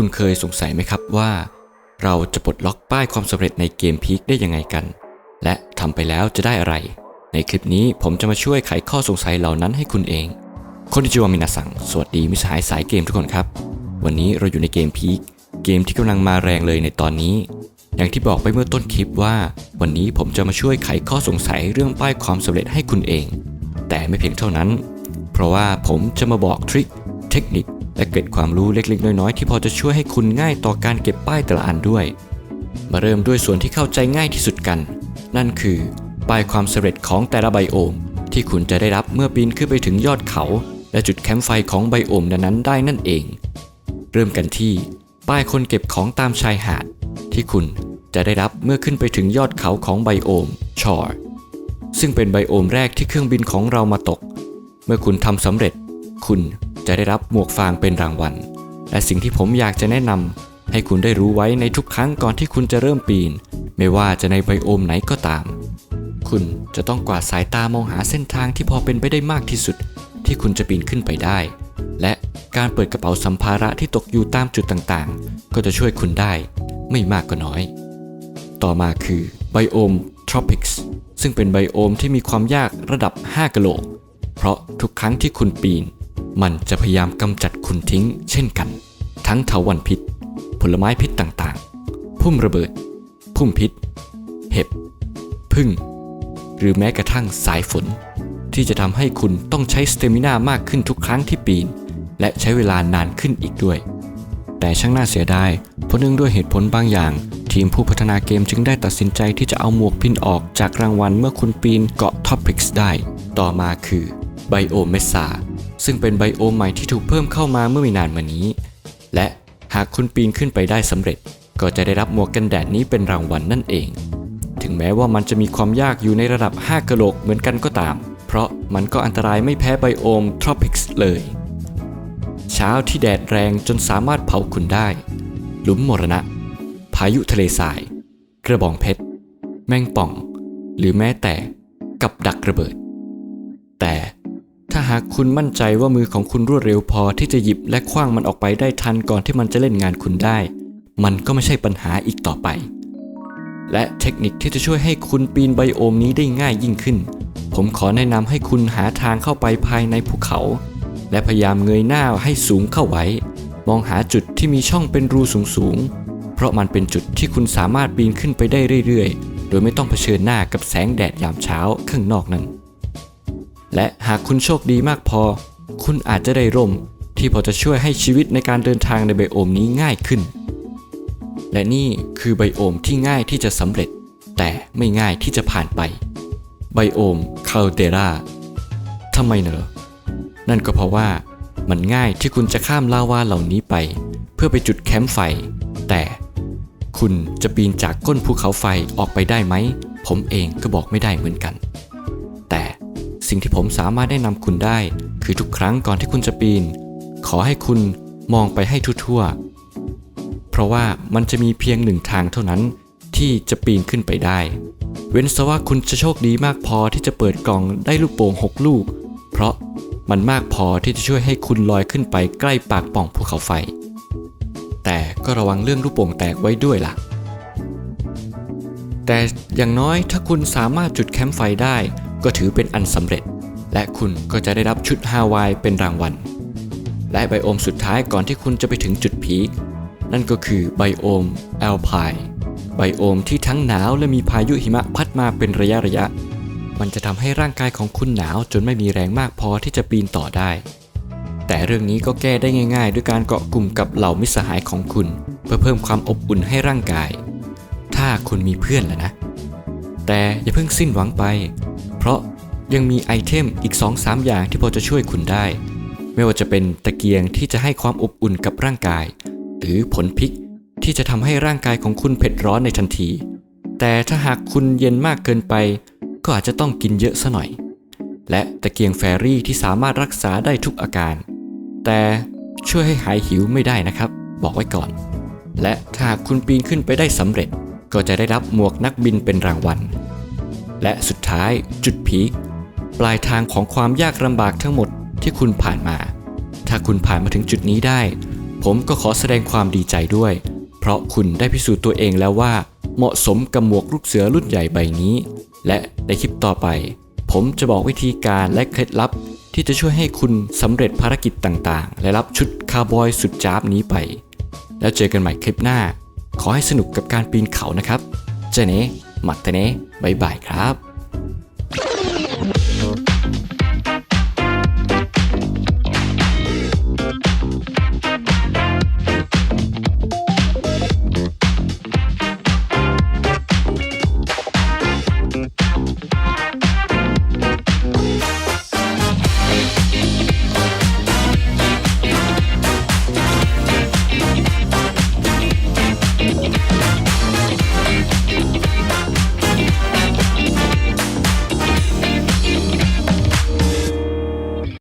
คุณเคยสงสัยไหมครับว่า เราจะปลดล็อกป้ายความสำเร็จในเกมพีคได้ยังไงกัน และทำไปแล้วจะได้อะไร ในคลิปนี้ผมจะมาช่วยไขข้อสงสัยเหล่านั้นให้คุณเองคนที่จิวามินาสังสวัสดีมิสหายสายเกมทุกคนครับ วันนี้เราอยู่ในเกมพีคเกมที่กำลังมาแรงเลยในตอนนี้ อย่างที่บอกไปเมื่อต้นคลิปว่า วันนี้ผมจะมาช่วยไขข้อสงสัยเรื่องป้ายความสำเร็จให้คุณเอง แต่ไม่เพียงเท่านั้น เพราะว่าผมจะมาบอกทริคเทคนิค และเกร็ดความรู้เล็กๆ น้อยๆ ที่พอจะช่วยให้คุณง่ายต่อการเก็บป้ายแต่ละอันด้วย มาเริ่มด้วยส่วนที่เข้าใจง่ายที่สุดกัน นั่นคือ ป้ายความสำเร็จของแต่ละไบโอม ที่คุณจะได้รับเมื่อปีนขึ้นไปถึงยอดเขา และจุดแคมป์ไฟของไบโอมนั้นๆได้นั่นเอง เริ่มกันที่ ป้ายคนเก็บของตามชายหาด ที่คุณจะได้รับเมื่อขึ้นไปถึงยอดเขาของไบโอมชอร์ซึ่งเป็นไบโอมแรกที่เครื่องบินของเรามาตก เมื่อคุณทำสำเร็จ คุณ จะได้รับหมวกฟางเป็นรางวัล และสิ่งที่ผมอยากจะแนะนำให้คุณได้รู้ไว้ในทุกครั้งก่อนที่คุณจะเริ่มปีน ไม่ว่าจะในไบโอมไหนก็ตาม คุณจะต้องกวาดสายตามองหาเส้นทางที่พอเป็นไปได้มากที่สุด ที่คุณจะปีนขึ้นไปได้ และการเปิดกระเป๋าสัมภาระที่ตกอยู่ตามจุดต่างๆ ก็จะช่วยคุณได้ ไม่มากก็น้อย ต่อมาคือไบโอม Tropics ซึ่งเป็นไบโอมที่มีความยากระดับ 5กะโหลก เพราะทุกครั้งที่คุณปีน มันจะพยายามกำจัดคุณทิ้ง เช่นกัน ทั้งเถาวันพิษ ผลไม้พิษต่างๆ พุ่มระเบิด พุ่มพิษ เห็บ พึ่ง หรือแม้กระทั่งสายฝน ที่จะทำให้คุณต้องใช้สเตมินามากขึ้นทุกครั้งที่ปีน และใช้เวลานานขึ้นอีกด้วย แต่ช่างน่าเสียดายเพราะเนื่องด้วยเหตุผลบางอย่างทีมผู้พัฒนาเกมจึงได้ตัดสินใจที่จะเอาหมวกพินออกจากรางวัลเมื่อคุณปีนเกาะท็อปิกส์ได้ ต่อมาคือไบโอเมสา ซึ่งเป็นไบโอมใหม่ที่ถูกเพิ่มเข้ามาเมื่อไม่นานมานี้ และหากคุณปีนขึ้นไปได้สำเร็จ ก็จะได้รับหมวกกันแดดนี้เป็นรางวัลนั่นเอง ถึงแม้ว่ามันจะมีความยากอยู่ในระดับ 5กะโหลกเหมือนกันก็ตาม เพราะมันก็อันตรายไม่แพ้ไบโอมทรอปิกส์เลย เช้าที่แดดแรงจนสามารถเผาคุณได้ หลุมมรณะ พายุทะเลทราย กระบองเพชร แมงป่อง หรือแม้แต่กับดักระเบิด แต่ หากคุณมั่นใจว่ามือของคุณรวดเร็วพอที่จะหยิบและคว้างมันออกไปได้ทันก่อนที่มันจะเล่นงานคุณได้ มันก็ไม่ใช่ปัญหาอีกต่อไป และเทคนิคที่จะช่วยให้คุณปีนไบโอมนี้ได้ง่ายยิ่งขึ้น ผมขอแนะนำให้คุณหาทางเข้าไปภายในภูเขา และพยายามเงยหน้าให้สูงเข้าไว้ มองหาจุดที่มีช่องเป็นรูสูงๆ เพราะมันเป็นจุดที่คุณสามารถปีนขึ้นไปได้เรื่อยๆ โดยไม่ต้องเผชิญหน้ากับแสงแดดยามเช้าข้างนอกนั้น และหากคุณโชคดีมากพอ คุณอาจจะได้ร่มที่พอจะช่วยให้ชีวิตในการเดินทางในไบโอมนี้ง่ายขึ้น และนี่คือไบโอมที่ง่ายที่จะสำเร็จ แต่ไม่ง่ายที่จะผ่านไป ไบโอมคาลเดราทำไมเนอะนั่นก็เพราะว่ามันง่ายที่คุณจะข้ามลาวาเหล่านี้ไป เพื่อไปจุดแคมป์ไฟ แต่คุณจะปีนจากก้นภูเขาไฟออกไปได้ไหม ผมเองก็บอกไม่ได้เหมือนกัน สิ่งที่ผมสามารถแนะนำคุณได้ คือทุกครั้งก่อนที่คุณจะปีน ขอให้คุณมองไปให้ทั่วๆ เพราะว่ามันจะมีเพียงหนึ่งทางเท่านั้นที่จะปีนขึ้นไปได้ เว้นซะว่าคุณจะโชคดีมากพอที่จะเปิดกล่องได้ลูกโป่ง6 ลูก เพราะมันมากพอที่จะช่วยให้คุณลอยขึ้นไปใกล้ปากป่องภูเขาไฟ แต่ก็ระวังเรื่องลูกโป่งแตกไว้ด้วยล่ะ แต่อย่างน้อยถ้าคุณสามารถจุดแคมป์ไฟได้ ก็ถือเป็นอันสำเร็จ และคุณก็จะได้รับชุดฮาวายเป็นรางวัล และไบโอมสุดท้ายก่อนที่คุณจะไปถึงจุดพีคนั่นก็คือไบโอมแอลไพไบโอมที่ทั้งหนาวและมีพายุหิมะพัดมาเป็นระยะระยะ มันจะทำให้ร่างกายของคุณหนาวจนไม่มีแรงมากพอที่จะปีนต่อได้ แต่เรื่องนี้ก็แก้ได้ง่ายๆ ด้วยการเกาะกลุ่มกับเหล่ามิสหายของคุณ เพื่อเพิ่มความอบอุ่นให้ร่างกาย ถ้าคุณมีเพื่อนแล้วนะ แต่อย่าเพิ่งสิ้นหวังไป ราะยังมีไอเทมอีก 2-3 อย่างที่พอจะช่วยคุณได้ ไม่ว่าจะเป็นตะเกียงที่จะให้ความอบอุ่นกับร่างกาย หรือผลพริกที่จะทำให้ร่างกายของคุณเผ็ดร้อนในทันที แต่ถ้าหากคุณเย็นมากเกินไป ก็อาจจะต้องกินเยอะซะหน่อย และตะเกียงแฟรี่ที่สามารถรักษาได้ทุกอาการ แต่ช่วยให้หายหิวไม่ได้นะครับ บอกไว้ก่อน และถ้าหากคุณปีนขึ้นไปได้สำเร็จ ก็จะได้รับหมวกนักบินเป็นรางวัล และสุดท้ายจุดพีคปลายทางของความยากลำบากทั้งหมดที่คุณผ่านมา ถ้าคุณผ่านมาถึงจุดนี้ได้ ผมก็ขอแสดงความดีใจด้วย เพราะคุณได้พิสูจน์ตัวเองแล้วว่า เหมาะสมกับหมวกลูกเสือรุ่นใหญ่ใบนี้ และในคลิปต่อไป ผมจะบอกวิธีการและเคล็ดลับ ที่จะช่วยให้คุณสำเร็จภารกิจต่างๆ และรับชุดคาร์บอยสุดจ้าบนี้ไป แล้วเจอกันใหม่คลิปหน้า ขอให้สนุกกับการปีนเขานะครับ เจเน่ มัดเตเนบายบายครับ